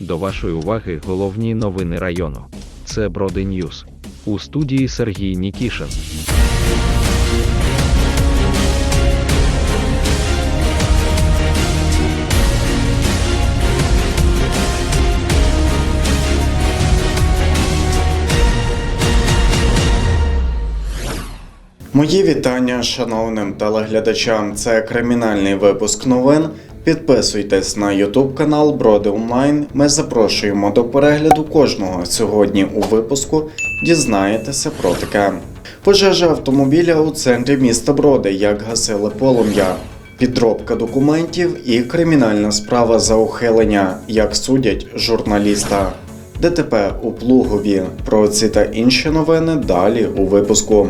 До вашої уваги головні новини району. Це Броди Ньюз. У студії Сергій Нікішин. Мої вітання шановним телеглядачам. Це кримінальний випуск новин. Підписуйтесь на YouTube канал Броди Онлайн. Ми запрошуємо до перегляду кожного. Сьогодні у випуску дізнаєтеся про таке. Пожежа автомобіля у центрі міста Броди, як гасили полум'я, підробка документів і кримінальна справа за ухилення, як судять журналіста. ДТП у Плугові. Про ці та інші новини далі у випуску.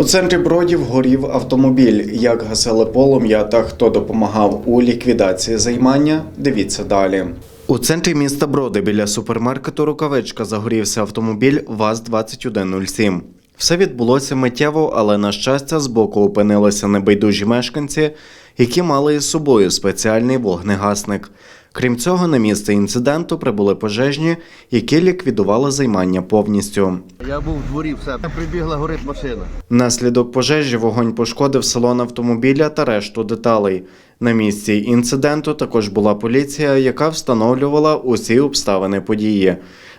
У центрі Бродів горів автомобіль. Як гасили полум'я та хто допомагав у ліквідації займання, дивіться далі. У центрі міста Броди біля супермаркету Рукавичка загорівся автомобіль ВАЗ-2107. Все відбулося миттєво, але на щастя, збоку опинилися небайдужі мешканці, які мали із собою спеціальний вогнегасник. Крім цього, на місце інциденту прибули пожежні, які ліквідували займання повністю. Я був в дворі, все. Прибігла, горить машина. Внаслідок пожежі вогонь пошкодив салон автомобіля та решту деталей. На місці інциденту також була поліція, яка встановлювала усі обставини події.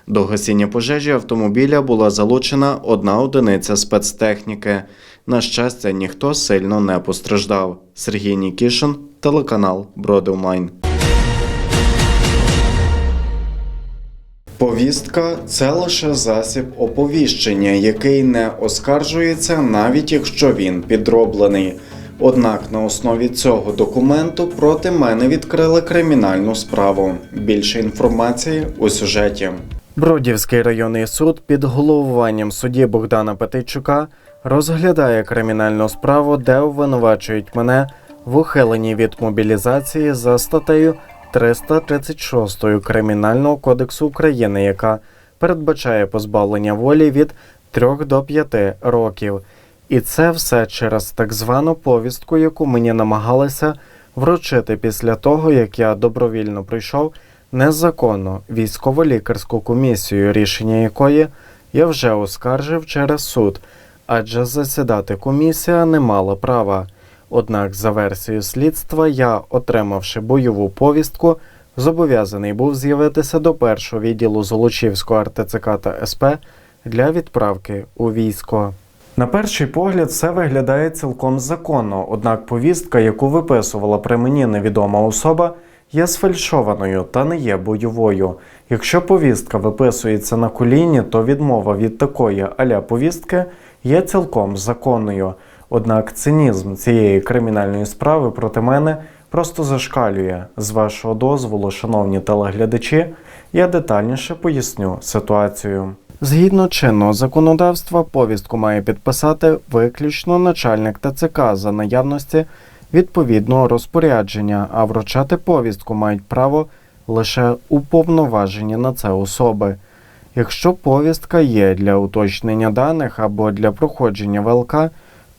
До гасіння пожежі автомобіля була залучена одна одиниця спецтехніки. На щастя, ніхто сильно не постраждав. Сергій Нікішин, телеканал Броди Онлайн. Повістка це лише засіб оповіщення, який не оскаржується, навіть якщо він підроблений. Однак на основі цього документу проти мене відкрили кримінальну справу. Більше інформації у сюжеті. Бродівський районний суд під головуванням судді Богдана Петичука розглядає кримінальну справу, де обвинувачують мене в ухиленні від мобілізації за статтею 336 Кримінального кодексу України, яка передбачає позбавлення волі від 3 до 5 років. І це все через так звану повістку, яку мені намагалися вручити після того, як я добровільно пройшов незаконну військово-лікарську комісію, рішення якої я вже оскаржив через суд, адже засідати комісія не мала права. Однак, за версією слідства, я, отримавши бойову повістку, зобов'язаний був з'явитися до першого відділу Золочівського РТЦК та СП для відправки у військо. На перший погляд, все виглядає цілком законно, однак повістка, яку виписувала при мені невідома особа, є сфальшованою та не є бойовою. Якщо повістка виписується на коліні, то відмова від такої аля повістки є цілком законною. Однак цинізм цієї кримінальної справи проти мене просто зашкалює. З вашого дозволу, шановні телеглядачі, я детальніше поясню ситуацію. Згідно чинного законодавства, повістку має підписати виключно начальник ТЦК за наявності відповідного розпорядження, а вручати повістку мають право лише уповноважені на це особи. Якщо повістка є для уточнення даних або для проходження ВЛК,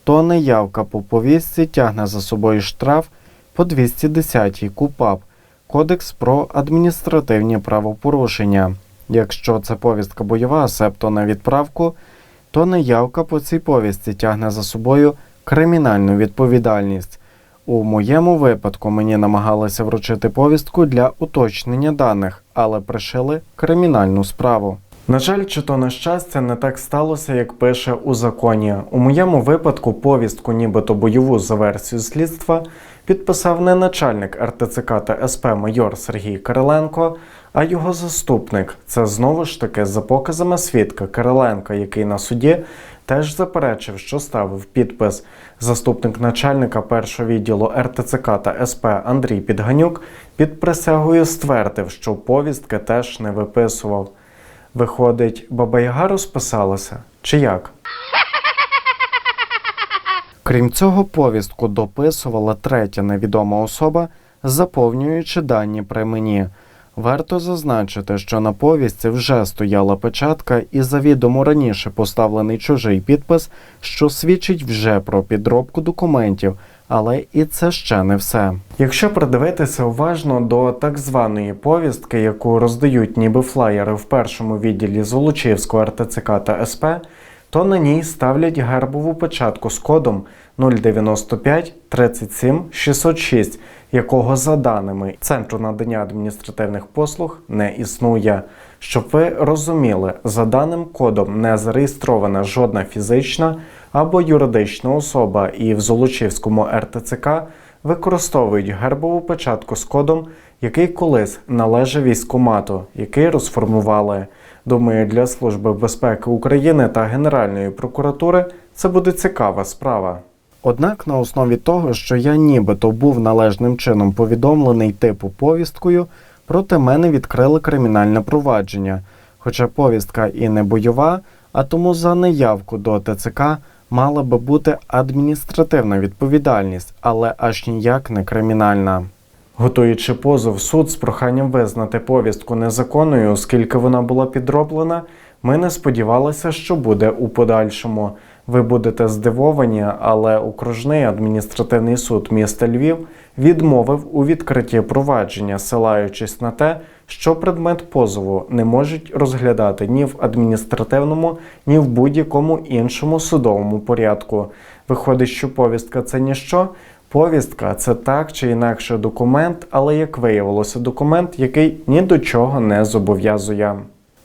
то неявка по повістці тягне за собою штраф по 210 КУПАП Кодекс про адміністративні правопорушення. Якщо це повістка бойова, себто на відправку, то неявка по цій повістці тягне за собою кримінальну відповідальність. У моєму випадку мені намагалися вручити повістку для уточнення даних, але пришили кримінальну справу. На жаль, чи то на щастя не так сталося, як пише у законі. У моєму випадку повістку, нібито бойову за версією слідства, підписав не начальник РТЦК та СП майор Сергій Кириленко, а його заступник. Це знову ж таки за показами свідка Кириленка, який на суді теж заперечив, що ставив підпис. Заступник начальника першого відділу РТЦК та СП Андрій Підганюк під присягою ствердив, що повістки теж не виписував. Виходить, баба Яга розписалася? Чи як? Крім цього, повістку дописувала третя невідома особа, заповнюючи дані при мені. Варто зазначити, що на повістці вже стояла печатка і завідомо раніше поставлений чужий підпис, що свідчить вже про підробку документів. Але і це ще не все. Якщо придивитися уважно до так званої повістки, яку роздають ніби флаєри в першому відділі Золочівського РТЦК та СП, то на ній ставлять гербову печатку з кодом 095 37 606, якого за даними Центру надання адміністративних послуг не існує. Щоб ви розуміли, за даним кодом не зареєстрована жодна фізична або юридична особа, і в Золочівському РТЦК використовують гербову печатку з кодом, який колись належав військкомату, який розформували. Думаю, для Служби безпеки України та Генеральної прокуратури це буде цікава справа. Однак на основі того, що я нібито був належним чином повідомлений типу повісткою, проти мене відкрили кримінальне провадження. Хоча повістка і не бойова, а тому за неявку до ТЦК мала би бути адміністративна відповідальність, але аж ніяк не кримінальна. Готуючи позов суд з проханням визнати повістку незаконною, оскільки вона була підроблена, ми не сподівалися, що буде у подальшому. Ви будете здивовані, але окружний адміністративний суд міста Львів відмовив у відкритті провадження, силаючись на те, що предмет позову не можуть розглядати ні в адміністративному, ні в будь-якому іншому судовому порядку. Виходить, що повістка це ніщо. Повістка це так чи інакше документ, але як виявилося, документ, який ні до чого не зобов'язує.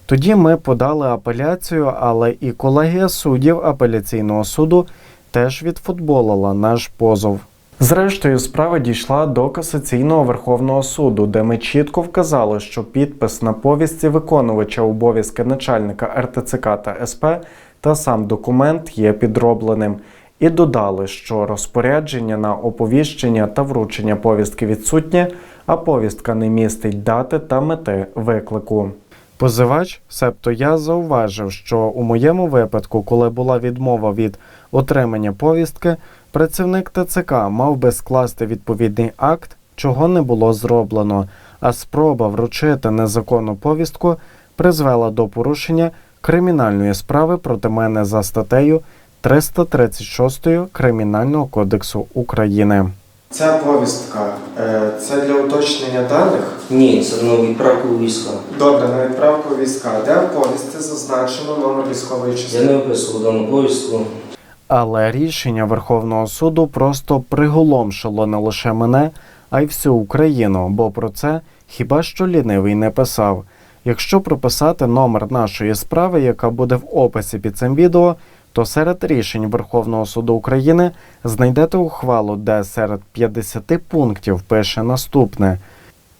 Тоді ми подали апеляцію, але і колегія суддів апеляційного суду теж відфутболила наш позов. Зрештою, справа дійшла до касаційного Верховного суду, де ми чітко вказали, що підпис на повістці виконувача обов'язки начальника РТЦК та СП та сам документ є підробленим. І додали, що розпорядження на оповіщення та вручення повістки відсутнє, а повістка не містить дати та мети виклику. Позивач, себто я зауважив, що у моєму випадку, коли була відмова від отримання повістки, працівник ТЦК мав би скласти відповідний акт, чого не було зроблено, а спроба вручити незаконну повістку призвела до порушення кримінальної справи проти мене за статтею 336 Кримінального кодексу України. Ця повістка е, це для уточнення даних. Ні, це на відправку війська. Добре, на відправку війська, де в повісті зазначено номер військової Я не виписував дану повістку. Але рішення Верховного суду просто приголомшило не лише мене, а й всю Україну, бо про це хіба що лінивий не писав. Якщо прописати номер нашої справи, яка буде в описі під цим відео, то серед рішень Верховного суду України знайдете ухвалу, де серед 50 пунктів пише наступне.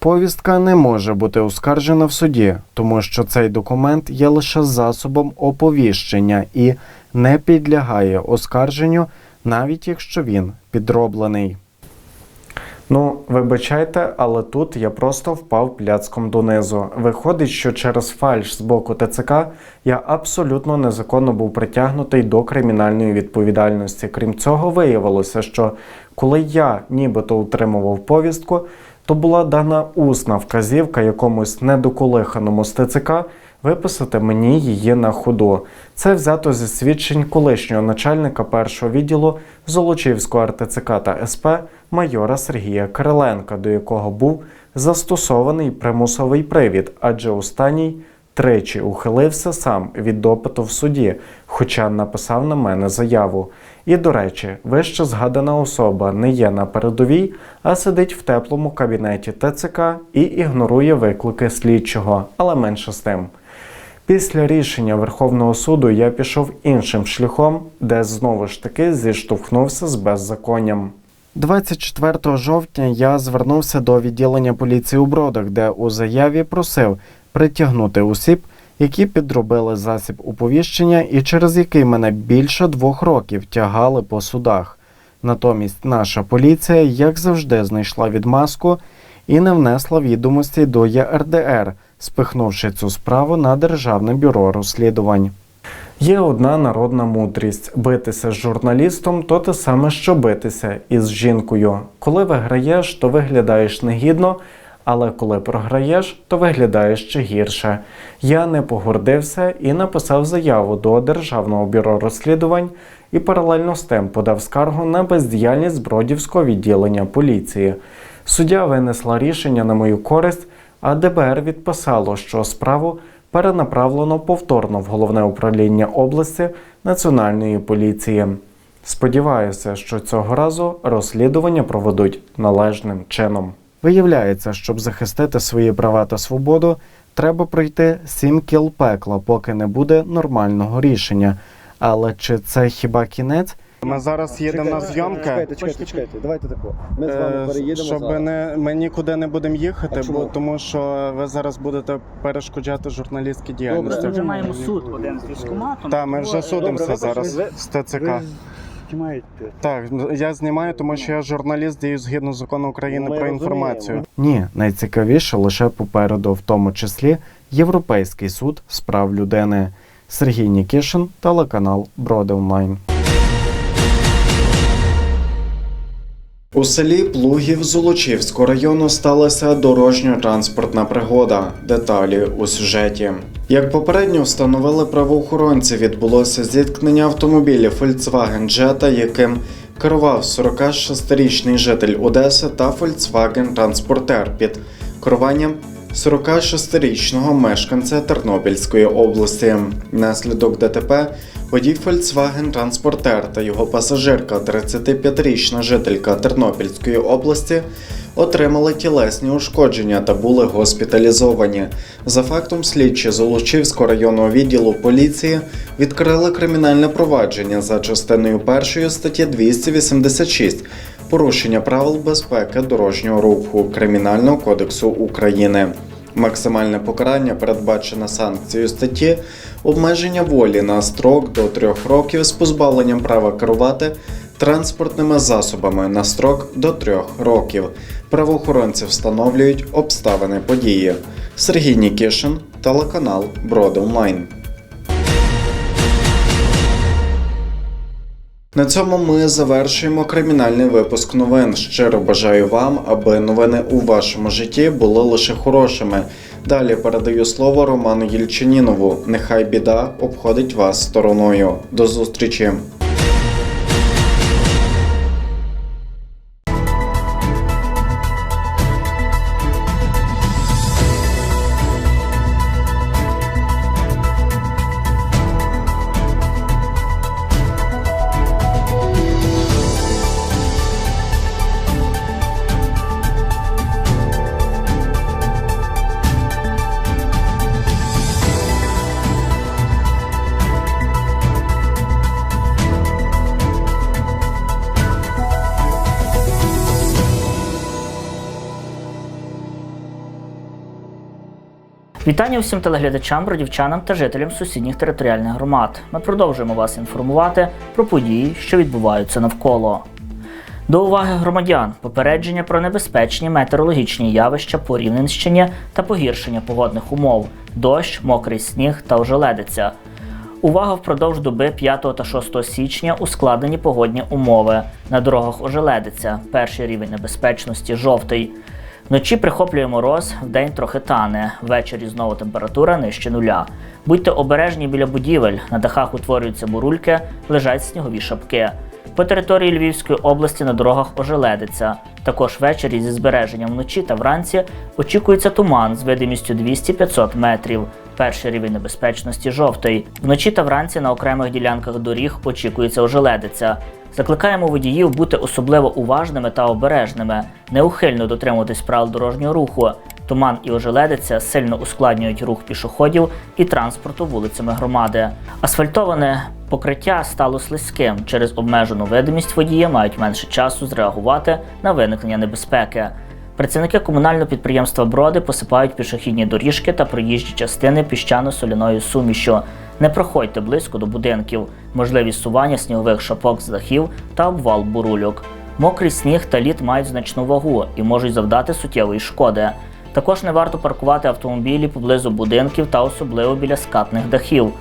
Повістка не може бути оскаржена в суді, тому що цей документ є лише засобом оповіщення і не підлягає оскарженню, навіть якщо він підроблений. Ну, вибачайте, але тут я просто впав пляцком донизу. Виходить, що через фальш з боку ТЦК я абсолютно незаконно був притягнутий до кримінальної відповідальності. Крім цього, виявилося, що коли я нібито утримував повістку, то була дана усна вказівка якомусь недоколиханому стецика виписати мені її на ходу. Це взято зі свідчень колишнього начальника першого відділу Золочівського РТЦК та СП майора Сергія Кириленка, до якого був застосований примусовий привід, адже останній тричі ухилився сам від допиту в суді, хоча написав на мене заяву. І до речі, вище згадана особа не є на передовій, а сидить в теплому кабінеті ТЦК і ігнорує виклики слідчого, але менше з тим. Після рішення Верховного суду я пішов іншим шляхом, де знову ж таки зіштовхнувся з беззаконням. 24 жовтня я звернувся до відділення поліції у Бродах, де у заяві просив притягнути осіб, які підробили засіб уповіщення і через який мене більше двох років тягали по судах. Натомість наша поліція, як завжди, знайшла відмазку і не внесла відомості до ЄРДР, спихнувши цю справу на Державне бюро розслідувань. Є одна народна мудрість: битися з журналістом то те саме, що битися із жінкою. Коли виграєш, то виглядаєш негідно, Але коли програєш, то виглядає ще гірше. Я не погордився і написав заяву до Державного бюро розслідувань і паралельно з тим подав скаргу на бездіяльність Бродівського відділення поліції. Суддя винесла рішення на мою користь, а ДБР відписало, що справу перенаправлено повторно в головне управління області Національної поліції. Сподіваюся, що цього разу розслідування проведуть належним чином. Виявляється, щоб захистити свої права та свободу, треба пройти сім кіл пекла, поки не буде нормального рішення. Але чи це хіба кінець? Ми зараз їдемо на зйомки. Чекайте, чекайте, чекайте. Давайте тако. Ми з Е, вами переїдемо щоб зараз. не ми нікуди не будемо їхати, бо тому що ви зараз будете перешкоджати журналістській діяльності. Ми вже маємо суд один з військкоматом. Так, ми вже судимося зараз ви- з ТЦК. Знімаєте. Так, я знімаю, тому що я журналіст дію згідно закону України Ми про розуміємо. інформацію. Ні, найцікавіше лише попереду, в тому числі Європейський суд з прав людини. Сергій Нікішин, телеканал Броди Онлайн. У селі Плугів Золочівського району сталася дорожньо-транспортна пригода. Деталі у сюжеті. Як попередньо встановили правоохоронці, відбулося зіткнення автомобілів Volkswagen Jetta, яким керував 46-річний житель Одеси та Volkswagen Транспортер під керуванням 46-річного мешканця Тернопільської області. Внаслідок ДТП водій Volkswagen Транспортер та його пасажирка, 35-річна жителька Тернопільської області, отримали тілесні ушкодження та були госпіталізовані. За фактом слідчі Золочівського районного відділу поліції відкрили кримінальне провадження за частиною першої статті 286 порушення правил безпеки дорожнього руху Кримінального кодексу України. Максимальне покарання передбачено санкцією статті обмеження волі на строк до трьох років з позбавленням права керувати транспортними засобами на строк до трьох років. Правоохоронці встановлюють обставини події. Сергій Нікішин, телеканал Броди Онлайн. На цьому ми завершуємо кримінальний випуск новин. Щиро бажаю вам, аби новини у вашому житті були лише хорошими. Далі передаю слово Роману Єльчинінову. Нехай біда обходить вас стороною. До зустрічі! Вітання усім телеглядачам, бродівчанам та жителям сусідніх територіальних громад. Ми продовжуємо вас інформувати про події, що відбуваються навколо. До уваги громадян попередження про небезпечні метеорологічні явища по Рівненщині та погіршення погодних умов, дощ, мокрий сніг та ожеледиця. Увага впродовж доби 5 та 6 січня ускладнені погодні умови. На дорогах ожеледиця, перший рівень небезпечності жовтий. Вночі прихоплює мороз, вдень трохи тане. Ввечері знову температура нижче нуля. Будьте обережні біля будівель, на дахах утворюються бурульки, лежать снігові шапки. По території Львівської області на дорогах ожеледиться. Також ввечері зі збереженням вночі та вранці очікується туман з видимістю 200-500 метрів. Перший рівень небезпечності жовтий. Вночі та вранці на окремих ділянках доріг очікується ожеледиця. Закликаємо водіїв бути особливо уважними та обережними, неухильно дотримуватись правил дорожнього руху. Туман і ожеледиця сильно ускладнюють рух пішоходів і транспорту вулицями громади. Асфальтоване покриття стало слизьким. Через обмежену видимість водії мають менше часу зреагувати на виникнення небезпеки. Працівники комунального підприємства Броди посипають пішохідні доріжки та проїжджі частини піщано-соляною сумішю. Не проходьте близько до будинків, можливість сування снігових шапок з дахів та обвал бурульок. Мокрий сніг та лід мають значну вагу і можуть завдати суттєвої шкоди. Також не варто паркувати автомобілі поблизу будинків та особливо біля скатних дахів.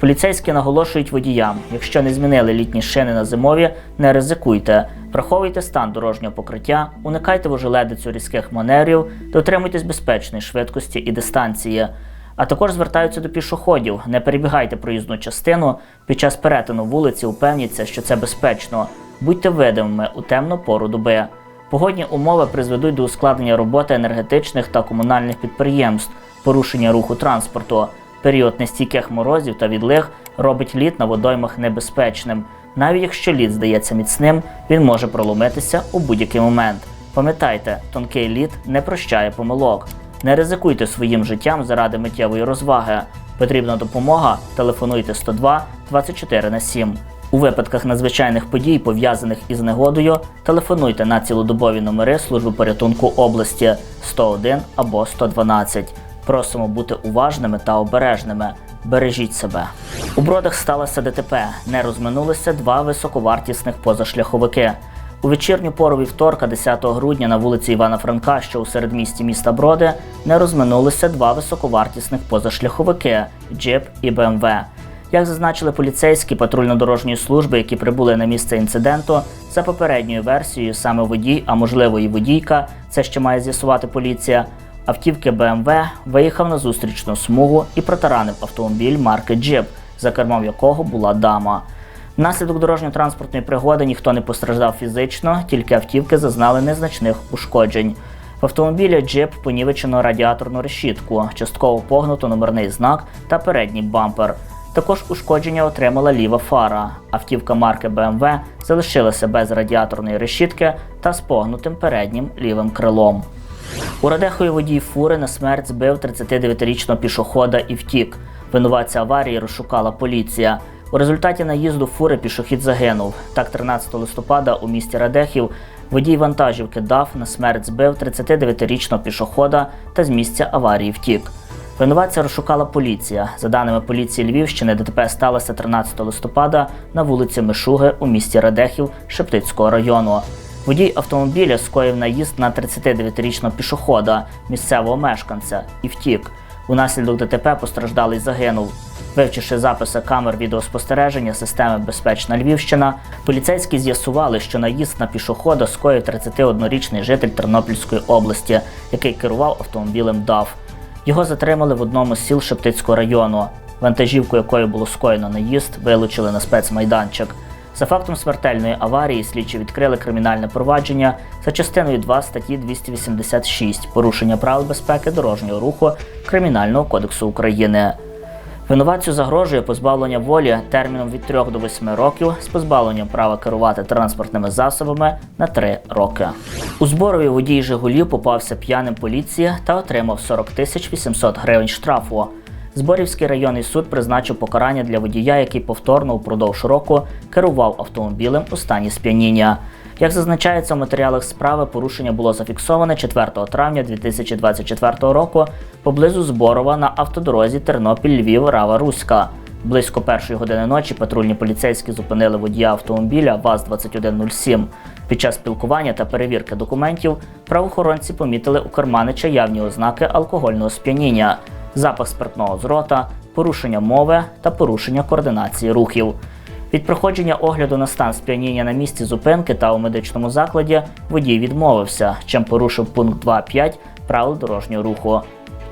Поліцейські наголошують водіям, якщо не змінили літні шини на зимові, не ризикуйте. Враховуйте стан дорожнього покриття, уникайте вожеледицю різких маневрів, дотримуйтесь безпечної швидкості і дистанції. А також звертаються до пішоходів. Не перебігайте проїзну частину. Під час перетину вулиці упевніться, що це безпечно. Будьте видимими у темну пору доби. Погодні умови призведуть до ускладнення роботи енергетичних та комунальних підприємств, порушення руху транспорту. Період нестійких морозів та відлиг робить лід на водоймах небезпечним. Навіть якщо лід здається міцним, він може проломитися у будь-який момент. Пам'ятайте, тонкий лід не прощає помилок. Не ризикуйте своїм життям заради миттєвої розваги. Потрібна допомога? Телефонуйте 102 24 на 7. У випадках надзвичайних подій, пов'язаних із негодою, телефонуйте на цілодобові номери служби порятунку області 101 або 112. Просимо бути уважними та обережними. Бережіть себе. У бродах сталося ДТП. Не розминулися два високовартісних позашляховики. У вечірню пору вівторка, 10 грудня, на вулиці Івана Франка, що у середмісті міста Броди, не розминулися два високовартісних позашляховики Джип і БМВ. Як зазначили поліцейські патрульно-дорожньої служби, які прибули на місце інциденту, за попередньою версією, саме водій, а можливо і водійка, це ще має з'ясувати поліція. Автівки БМВ виїхав на зустрічну смугу і протаранив автомобіль марки Джип, за кермом якого була дама. Внаслідок дорожньо-транспортної пригоди ніхто не постраждав фізично, тільки автівки зазнали незначних ушкоджень. В автомобілі джип понівечено радіаторну решітку, частково погнуто номерний знак та передній бампер. Також ушкодження отримала ліва фара. Автівка марки BMW залишилася без радіаторної решітки та з погнутим переднім лівим крилом. У Радехові водій фури на смерть збив 39-річного пішохода і втік. Винуватця аварії розшукала поліція. У результаті наїзду фури пішохід загинув. Так, 13 листопада у місті Радехів водій вантажівки дав на смерть збив 39-річного пішохода та з місця аварії втік. Винуватця розшукала поліція. За даними поліції Львівщини, ДТП сталося 13 листопада на вулиці Мишуги у місті Радехів Шептицького району. Водій автомобіля скоїв наїзд на 39-річного пішохода, місцевого мешканця, і втік. Унаслідок ДТП постраждалий загинув. Вивчивши записи камер відеоспостереження системи Безпечна Львівщина, поліцейські з'ясували, що наїзд на пішохода скоїв 31-річний житель Тернопільської області, який керував автомобілем ДАВ. Його затримали в одному з сіл Шептицького району. Вантажівку, якою було скоєно наїзд, вилучили на спецмайданчик. За фактом смертельної аварії слідчі відкрили кримінальне провадження за частиною 2 статті 286 порушення правил безпеки дорожнього руху Кримінального кодексу України. Винуватцю загрожує позбавлення волі терміном від 3 до 8 років з позбавленням права керувати транспортними засобами на 3 роки. У зборові водій Жигулів попався п'яним поліції та отримав 40 тисяч 800 гривень штрафу. Зборівський районний суд призначив покарання для водія, який повторно упродовж року керував автомобілем у стані сп'яніння. Як зазначається в матеріалах справи, порушення було зафіксоване 4 травня 2024 року поблизу Зборова на автодорозі Тернопіль-Львів Рава Руська. Близько першої години ночі патрульні поліцейські зупинили водія автомобіля ВАЗ-2107. Під час спілкування та перевірки документів правоохоронці помітили у карманича явні ознаки алкогольного сп'яніння, запах спиртного з рота, порушення мови та порушення координації рухів. Від проходження огляду на стан сп'яніння на місці зупинки та у медичному закладі водій відмовився, чим порушив пункт 2.5 правил дорожнього руху.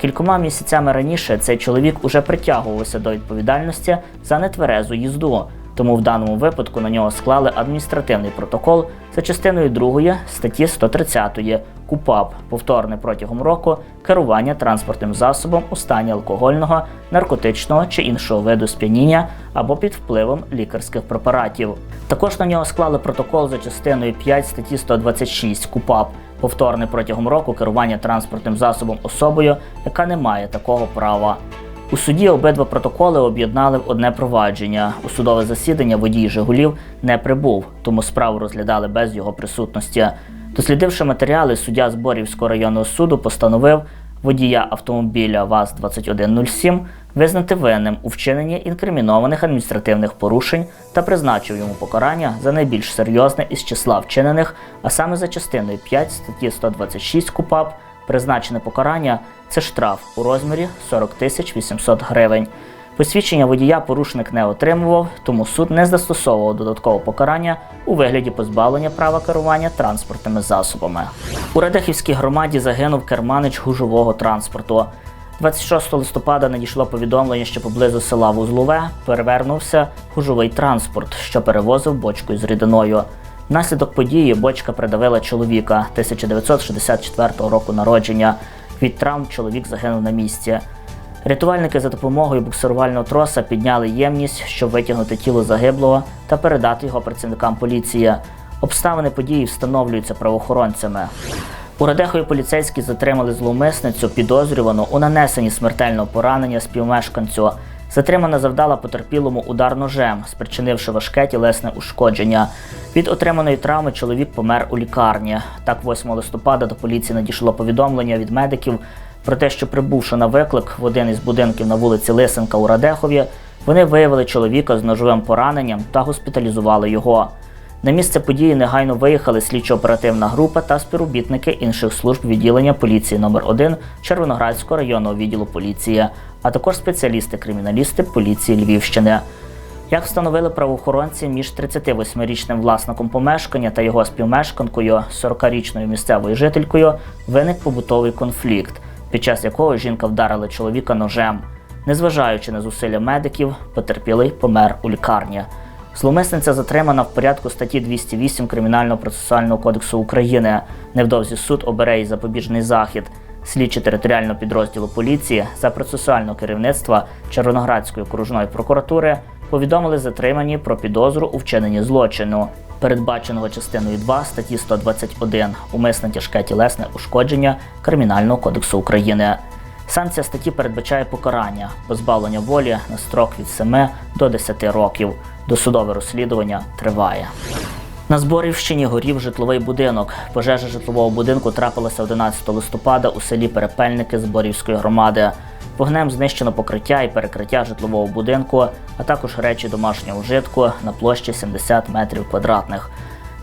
Кількома місяцями раніше цей чоловік уже притягувався до відповідальності за нетверезу їзду, тому в даному випадку на нього склали адміністративний протокол за частиною 2 статті 130 КУПАП повторне протягом року керування транспортним засобом у стані алкогольного, наркотичного чи іншого виду сп'яніння або під впливом лікарських препаратів. Також на нього склали протокол за частиною 5 статті 126 КУПАП повторне протягом року керування транспортним засобом особою, яка не має такого права. У суді обидва протоколи об'єднали в одне провадження. У судове засідання водій Жигулів не прибув, тому справу розглядали без його присутності. Дослідивши матеріали, суддя Зборівського районного суду постановив водія автомобіля ВАЗ-2107 визнати винним у вчиненні інкримінованих адміністративних порушень та призначив йому покарання за найбільш серйозне із числа вчинених, а саме за частиною 5 статті 126 КУПАП призначене покарання це штраф у розмірі 40 тисяч 800 гривень. Посвідчення водія порушник не отримував, тому суд не застосовував додаткове покарання у вигляді позбавлення права керування транспортними засобами. У Радехівській громаді загинув керманич гужового транспорту. 26 листопада надійшло повідомлення, що поблизу села Вузлове перевернувся гужовий транспорт, що перевозив бочку з рідиною. Внаслідок події бочка придавила чоловіка 1964 року народження. Від травм чоловік загинув на місці. Рятувальники за допомогою буксирувального троса підняли ємність, щоб витягнути тіло загиблого та передати його працівникам поліції. Обставини події встановлюються правоохоронцями. У Радехові поліцейські затримали зловмисницю, підозрювану у нанесенні смертельного поранення співмешканцю. Затримана завдала потерпілому удар ножем, спричинивши важке тілесне ушкодження. Від отриманої травми чоловік помер у лікарні. Так, 8 листопада до поліції надійшло повідомлення від медиків про те, що прибувши на виклик в один із будинків на вулиці Лисенка у Радехові, вони виявили чоловіка з ножовим пораненням та госпіталізували його. На місце події негайно виїхали слідчо-оперативна група та співробітники інших служб відділення поліції номер 1 Червоноградського районного відділу поліції, а також спеціалісти-криміналісти поліції Львівщини. Як встановили правоохоронці, між 38-річним власником помешкання та його співмешканкою, 40-річною місцевою жителькою, виник побутовий конфлікт, під час якого жінка вдарила чоловіка ножем. Незважаючи на зусилля медиків, потерпілий помер у лікарні. Зловмисниця затримана в порядку статті 208 Кримінального процесуального кодексу України. Невдовзі суд обере їй запобіжний захід. Слідчі територіального підрозділу поліції за процесуального керівництва Червоноградської окружної прокуратури повідомили затримані про підозру у вчиненні злочину, передбаченого частиною 2 статті 121 умисне тяжке тілесне ушкодження Кримінального кодексу України. Санкція статті передбачає покарання позбавлення волі на строк від 7 до 10 років. Досудове розслідування триває. На Зборівщині горів житловий будинок. Пожежа житлового будинку трапилася 11 листопада у селі Перепельники Зборівської громади. Вогнем знищено покриття і перекриття житлового будинку, а також речі домашнього вжитку на площі 70 метрів квадратних.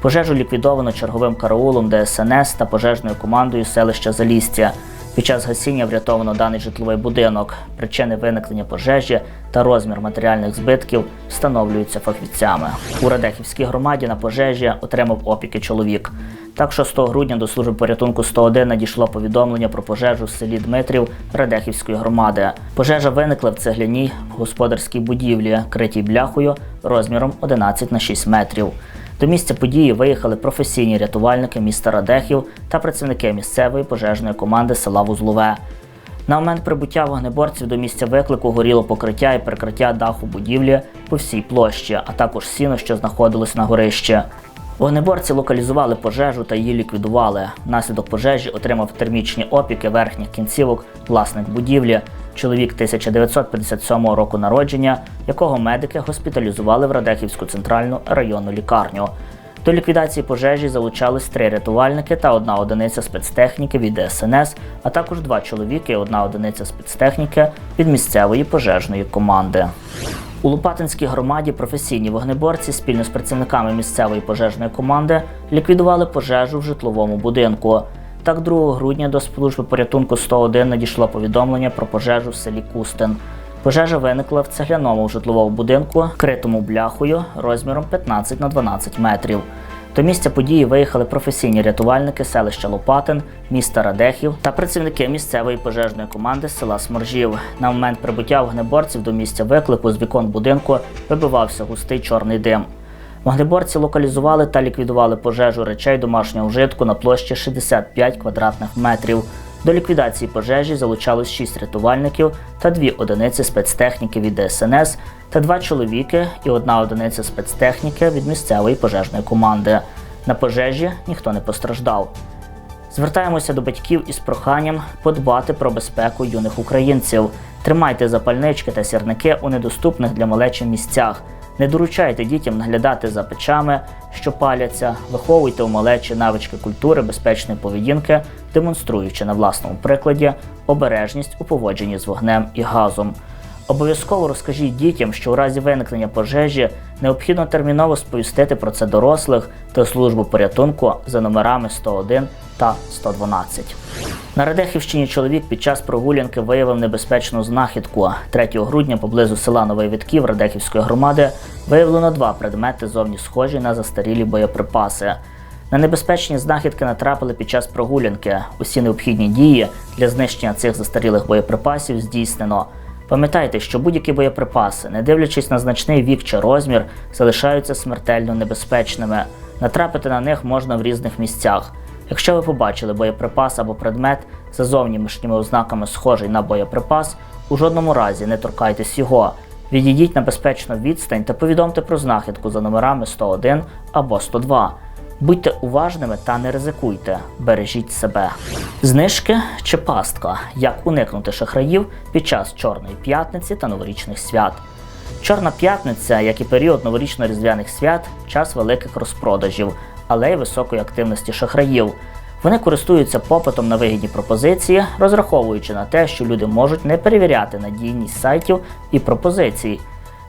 Пожежу ліквідовано черговим караулом ДСНС та пожежною командою селища Залістя. Під час гасіння врятовано даний житловий будинок. Причини виникнення пожежі та розмір матеріальних збитків встановлюються фахівцями. У Радехівській громаді на пожежі отримав опіки чоловік. Так, 6 грудня до служби порятунку 101 надійшло повідомлення про пожежу в селі Дмитрів Радехівської громади. Пожежа виникла в цегляній господарській будівлі, критій бляхою розміром 11 на 6 метрів. До місця події виїхали професійні рятувальники міста Радехів та працівники місцевої пожежної команди села Вузлове. На момент прибуття вогнеборців до місця виклику горіло покриття і прикриття даху будівлі по всій площі, а також сіно, що знаходилось на горищі. Вогнеборці локалізували пожежу та її ліквідували. Внаслідок пожежі отримав термічні опіки верхніх кінцівок власник будівлі, чоловік 1957 року народження, якого медики госпіталізували в Радехівську центральну районну лікарню. До ліквідації пожежі залучались три рятувальники та одна одиниця спецтехніки від ДСНС, а також два чоловіки і одна одиниця спецтехніки від місцевої пожежної команди. У Лопатинській громаді професійні вогнеборці спільно з працівниками місцевої пожежної команди ліквідували пожежу в житловому будинку. Так, 2 грудня до служби порятунку 101 надійшло повідомлення про пожежу в селі Кустин. Пожежа виникла в цегляному житловому будинку, критому бляхою розміром 15 на 12 метрів. До місця події виїхали професійні рятувальники селища Лопатин, міста Радехів та працівники місцевої пожежної команди села Сморжів. На момент прибуття вогнеборців до місця виклику з вікон будинку вибивався густий чорний дим. Вогнеборці локалізували та ліквідували пожежу речей домашнього вжитку на площі 65 квадратних метрів. До ліквідації пожежі залучались 6 рятувальників та 2 одиниці спецтехніки від ДСНС та 2 чоловіки і одна одиниця спецтехніки від місцевої пожежної команди. На пожежі ніхто не постраждав. Звертаємося до батьків із проханням подбати про безпеку юних українців. Тримайте запальнички та сірники у недоступних для малечі місцях. Не доручайте дітям наглядати за печами, що паляться, виховуйте у малечі навички культури, безпечної поведінки, демонструючи на власному прикладі обережність у поводженні з вогнем і газом. Обов'язково розкажіть дітям, що у разі виникнення пожежі необхідно терміново сповістити про це дорослих та службу порятунку за номерами 101 та 112. На Радехівщині чоловік під час прогулянки виявив небезпечну знахідку. 3 грудня поблизу села Новий Витків Радехівської громади виявлено два предмети зовні схожі на застарілі боєприпаси. На небезпечні знахідки натрапили під час прогулянки. Усі необхідні дії для знищення цих застарілих боєприпасів здійснено. Пам'ятайте, що будь-які боєприпаси, не дивлячись на значний вік чи розмір, залишаються смертельно небезпечними. Натрапити на них можна в різних місцях. Якщо ви побачили боєприпас або предмет за зовнішніми ознаками схожий на боєприпас, у жодному разі не торкайтесь його. Відійдіть на безпечну відстань та повідомте про знахідку за номерами 101 або 102. Будьте уважними та не ризикуйте, бережіть себе. Знижки чи пастка. Як уникнути шахраїв під час Чорної п'ятниці та новорічних свят. Чорна п'ятниця, як і період новорічно-різдвяних свят, час великих розпродажів, але й високої активності шахраїв. Вони користуються попитом на вигідні пропозиції, розраховуючи на те, що люди можуть не перевіряти надійність сайтів і пропозицій.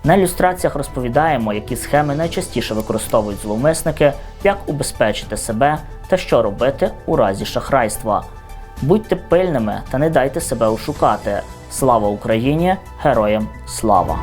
На ілюстраціях розповідаємо, які схеми найчастіше використовують зловмисники, як убезпечити себе та що робити у разі шахрайства. Будьте пильними та не дайте себе ошукати. Слава Україні! Героям слава!